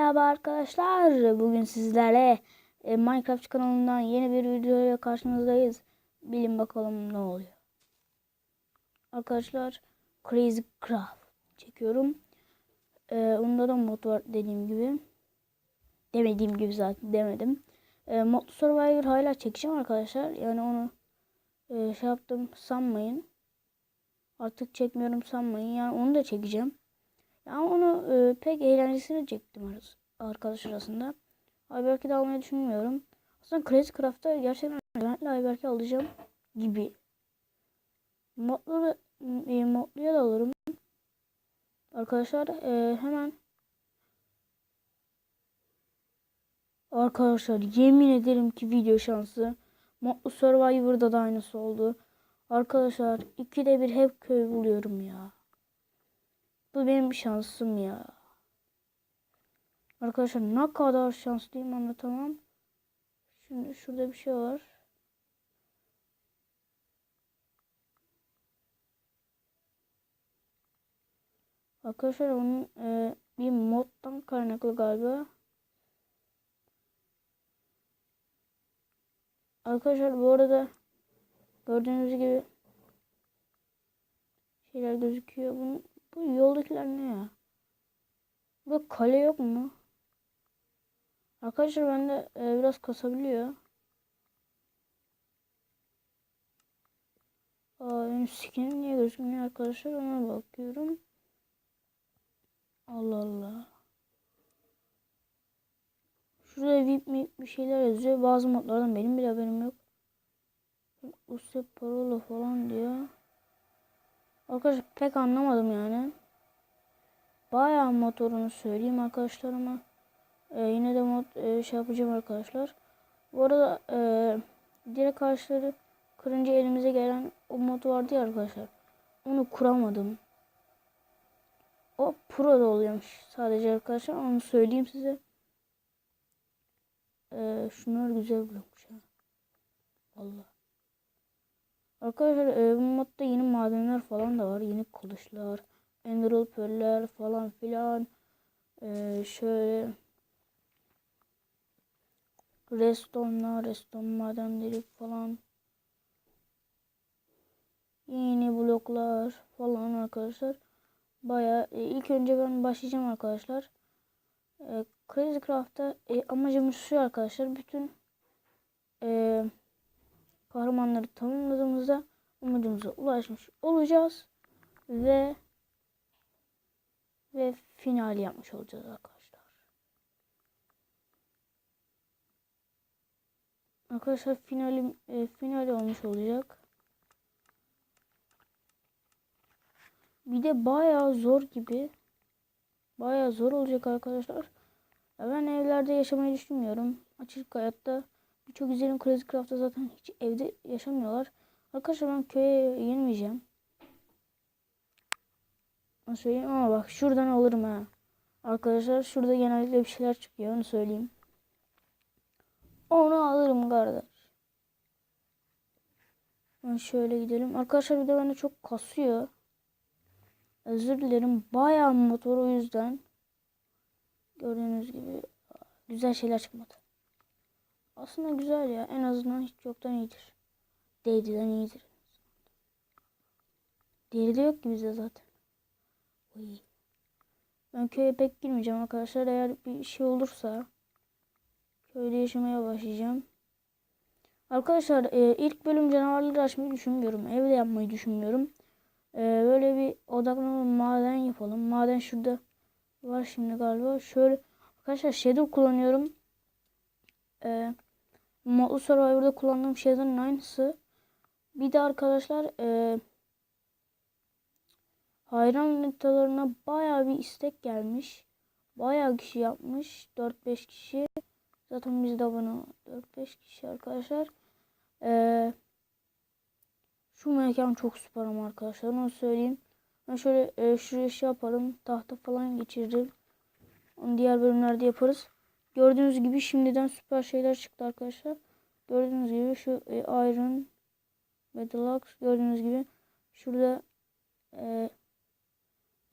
Merhaba arkadaşlar. Bugün sizlerle e, Minecraft kanalından yeni bir videoyla karşınızdayız. Bilin bakalım ne oluyor. Arkadaşlar Crazy Craft çekiyorum. E, onda da mod var dediğim gibi. Demediğim gibi zaten demedim. E, Modlu Survivor hala çekeceğim arkadaşlar. Yani onu e, şey yaptım sanmayın. Artık çekmiyorum sanmayın. Yani onu da çekeceğim. Ya onu e, pek eğlencesini çektim arası, arkadaş arasında. Ayberk'i de almayı düşünmüyorum. Aslında Crazy Craft'ta gerçekten özellikle Ayberk'i alacağım gibi. Modlu da, e, modluya da alırım. Arkadaşlar e, hemen Arkadaşlar yemin ederim ki video şansı. Modlu Survivor'da da aynısı oldu. Arkadaşlar ikide bir hep köy buluyorum ya. Bu benim şansım ya. Arkadaşlar ne kadar şanslıyım anlatamam. Şimdi şurada bir şey var. Arkadaşlar onun e, bir moddan kaynaklı galiba. Arkadaşlar bu arada gördüğünüz gibi şeyler gözüküyor. Bunun bu yoldakiler ne ya? Bu kale yok mu? Arkadaşlar bende e, biraz kasabiliyor. Aa, benim skinim niye gözükmüyor arkadaşlar? Ona bakıyorum. Allah Allah. Şurada VIP mi bir şeyler yazıyor. Bazı modlardan benim bile haberim yok. Usta parola falan diyor. Arkadaşlar pek anlamadım yani. Bayağı motorunu söyleyeyim arkadaşlarıma. Ee, yine de mod e, şey yapacağım arkadaşlar. Bu arada e, direkt karşıları kırınca elimize gelen o mod vardı ya arkadaşlar. Onu kuramadım. O pro da oluyormuş sadece arkadaşlar. Onu söyleyeyim size. Ee, şunlar güzel blokmuş ha. Vallahi. Arkadaşlar e, bu modda yeni madenler falan da var. Yeni kılıçlar, emerald pearl'ler falan filan. E, şöyle redstone'lar, redstone madenleri falan. Yeni bloklar falan arkadaşlar. Baya e, ilk önce ben başlayacağım arkadaşlar. E, Crazy Craft'ta e, amacımız şu arkadaşlar. Bütün eee kahramanları tamamladığımızda amacımıza ulaşmış olacağız ve ve final yapmış olacağız arkadaşlar. Arkadaşlar finalim e, final olmuş olacak. Bir de bayağı zor gibi. Bayağı zor olacak arkadaşlar. Ya ben evlerde yaşamayı düşünmüyorum. Açık hayatta Birçok izleyenim Crazy Craft'ta zaten hiç evde yaşamıyorlar. Arkadaşlar ben köye girmeyeceğim. Onu söyleyeyim ama bak şuradan alırım ha. Arkadaşlar şurada genellikle bir şeyler çıkıyor onu söyleyeyim. Onu alırım kardeş. Ben şöyle gidelim. Arkadaşlar bir de bende çok kasıyor. Özür dilerim. Bayağı motor o yüzden. Gördüğünüz gibi güzel şeyler çıkmadı. Aslında güzel ya. En azından hiç yoktan iyidir. Değdiden iyidir. Diğeri de yok ki bizde zaten. Oy. Ben köye pek girmeyeceğim arkadaşlar. Eğer bir şey olursa köyde yaşamaya başlayacağım. Arkadaşlar e, ilk bölüm canavarları açmayı düşünmüyorum. Evde yapmayı düşünmüyorum. E, böyle bir odaklanma maden yapalım. Maden şurada var şimdi galiba. Şöyle arkadaşlar shadow kullanıyorum. Eee Modlu Survivor'da kullandığım şeylerin aynısı. Bir de arkadaşlar e, hayran haritalarına baya bir istek gelmiş. Baya kişi yapmış. 4-5 kişi. Zaten biz de abone 4-5 kişi arkadaşlar. E, şu mekan çok süper ama arkadaşlar. Onu söyleyeyim. Ben şöyle e, şuraya şey yaparım. Tahta falan geçiririm. Onu diğer bölümlerde yaparız. Gördüğünüz gibi şimdiden süper şeyler çıktı arkadaşlar. Gördüğünüz gibi şu e, Iron Metalox gördüğünüz gibi şurada e,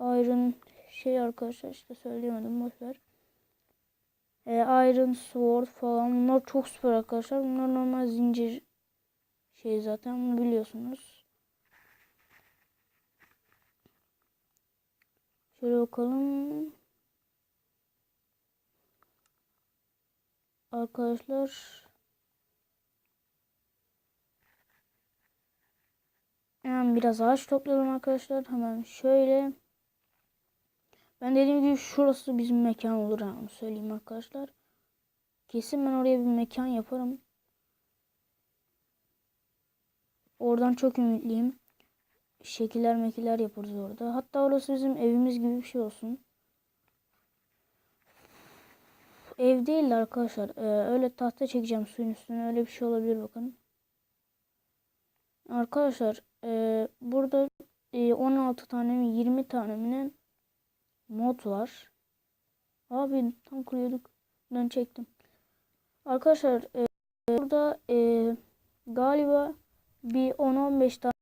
Iron şey arkadaşlar işte söyleyemedim boşver. e, Iron Sword falan bunlar çok süper arkadaşlar. Bunlar normal zincir şey zaten biliyorsunuz. Şöyle bakalım. Arkadaşlar Hemen biraz ağaç toplayalım arkadaşlar. Hemen şöyle. Ben dediğim gibi şurası bizim mekan olur yani söyleyeyim arkadaşlar. Kesin ben oraya bir mekan yaparım. Oradan çok ümitliyim. Şekiller mekiller yaparız orada. Hatta orası bizim evimiz gibi bir şey olsun. Ev değil de arkadaşlar. Ee, öyle tahta çekeceğim suyun üstüne. Öyle bir şey olabilir bakın. Arkadaşlar e, burada e, 16 tane mi 20 tane mi mod var. Abi tam kuruyorduk. Ben çektim. Arkadaşlar e, burada e, galiba bir 10-15 tane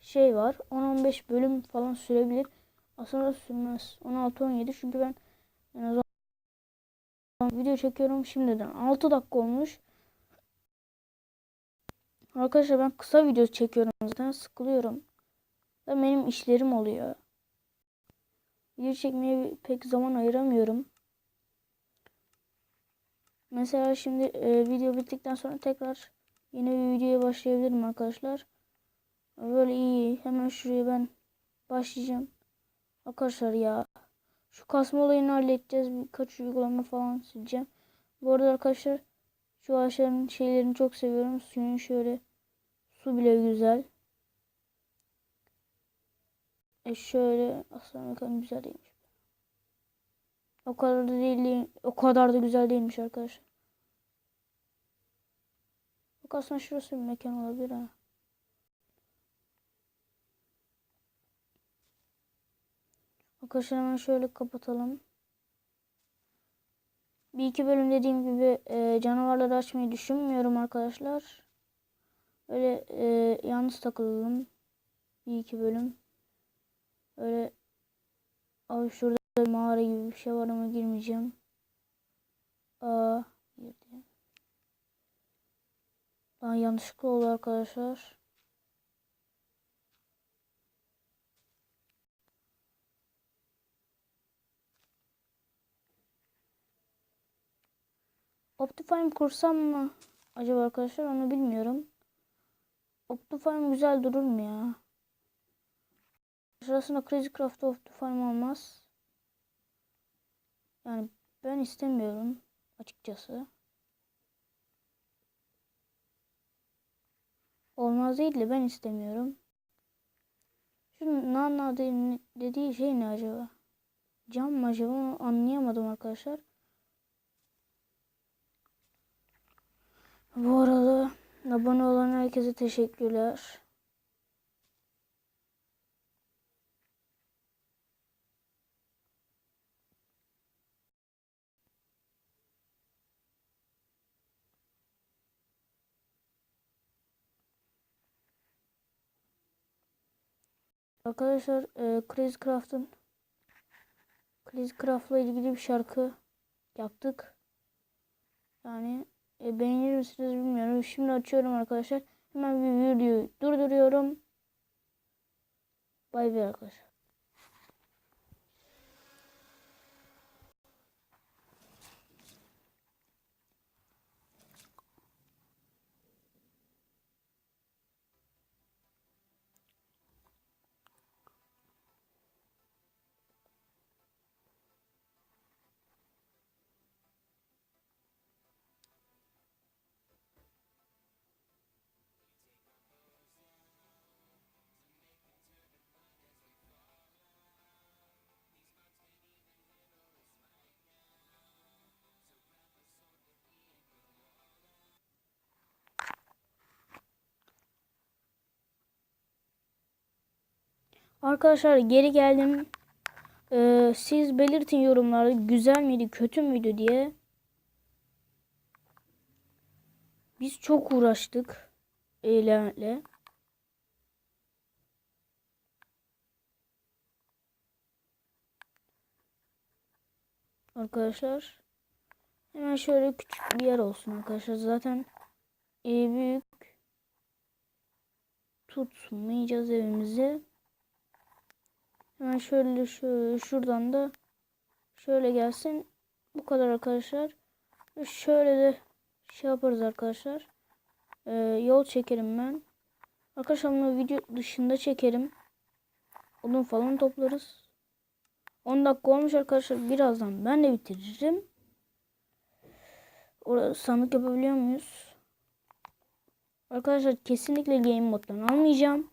şey var. 10-15 bölüm falan sürebilir. Aslında sürmez. 16-17 çünkü ben en azından video çekiyorum şimdiden. 6 dakika olmuş. Arkadaşlar ben kısa video çekiyorum zaten sıkılıyorum. Ve benim işlerim oluyor. Video çekmeye pek zaman ayıramıyorum. Mesela şimdi e, video bittikten sonra tekrar yeni bir videoya başlayabilirim arkadaşlar. Böyle iyi. Hemen şuraya ben başlayacağım. Arkadaşlar ya şu kasma olayını halledeceğiz. Birkaç uygulama falan sileceğim. Bu arada arkadaşlar şu ağaçların şeylerini çok seviyorum. Suyun şöyle su bile güzel. E şöyle aslında bakalım güzel değilmiş. O kadar da değil, o kadar da güzel değilmiş arkadaşlar. Bak aslında şurası bir mekan olabilir ha. Arkadaşlar hemen şöyle kapatalım. Bir iki bölüm dediğim gibi e, canavarları açmayı düşünmüyorum arkadaşlar. Öyle e, yalnız takılalım. Bir iki bölüm. Öyle abi şurada mağara gibi bir şey var ama girmeyeceğim. Aa girdi. Daha yanlışlıkla oldu arkadaşlar. Optifine kursam mı acaba arkadaşlar onu bilmiyorum. Optifine güzel durur mu ya? Şurasında Crazy Craft Optifine olmaz. Yani ben istemiyorum açıkçası. Olmaz değil de ben istemiyorum. Şu Nana dediği şey ne acaba? Cam mı acaba anlayamadım arkadaşlar. Bu arada abone olan herkese teşekkürler. Arkadaşlar e, Crazy Craft'ın Crazy Craft'la ilgili bir şarkı yaptık. Yani e, beğenir misiniz bilmiyorum. Şimdi açıyorum arkadaşlar. Hemen bir videoyu durduruyorum. Bay bay arkadaşlar. Arkadaşlar geri geldim. Ee, siz belirtin yorumlarda güzel miydi kötü müydü diye. Biz çok uğraştık. Eğlenle. Arkadaşlar. Hemen şöyle küçük bir yer olsun arkadaşlar. Zaten e, büyük tutmayacağız evimizi. Hemen şöyle şöyle şuradan da şöyle gelsin. Bu kadar arkadaşlar. Şöyle de şey yaparız arkadaşlar. Ee, yol çekerim ben. Arkadaşlar bunu video dışında çekerim. Odun falan toplarız. 10 dakika olmuş arkadaşlar. Birazdan ben de bitiririm. Orada sandık yapabiliyor muyuz? Arkadaşlar kesinlikle game moddan almayacağım.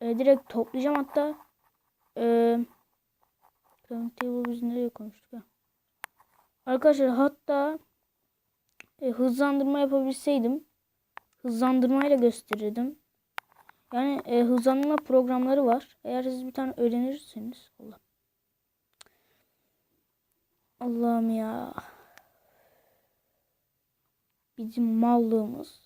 Ee, direkt toplayacağım hatta. Ee, crafting biz nereye konuştuk ya? Arkadaşlar hatta e, hızlandırma yapabilseydim hızlandırmayla gösterirdim. Yani e, hızlandırma programları var. Eğer siz bir tane öğrenirseniz Allah. Allah'ım ya. Bizim mallığımız.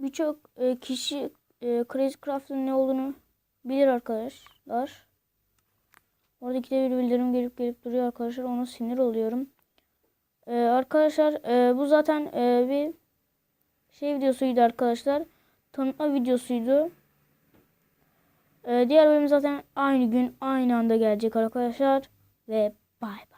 Birçok e, kişi e, Crazy Craft'ın ne olduğunu bilir arkadaşlar. Oradaki de bir bildirim gelip gelip duruyor arkadaşlar. Ona sinir oluyorum. E, arkadaşlar e, bu zaten e, bir şey videosuydu arkadaşlar. Tanıtma videosuydu. E, diğer bölüm zaten aynı gün aynı anda gelecek arkadaşlar. Ve bye.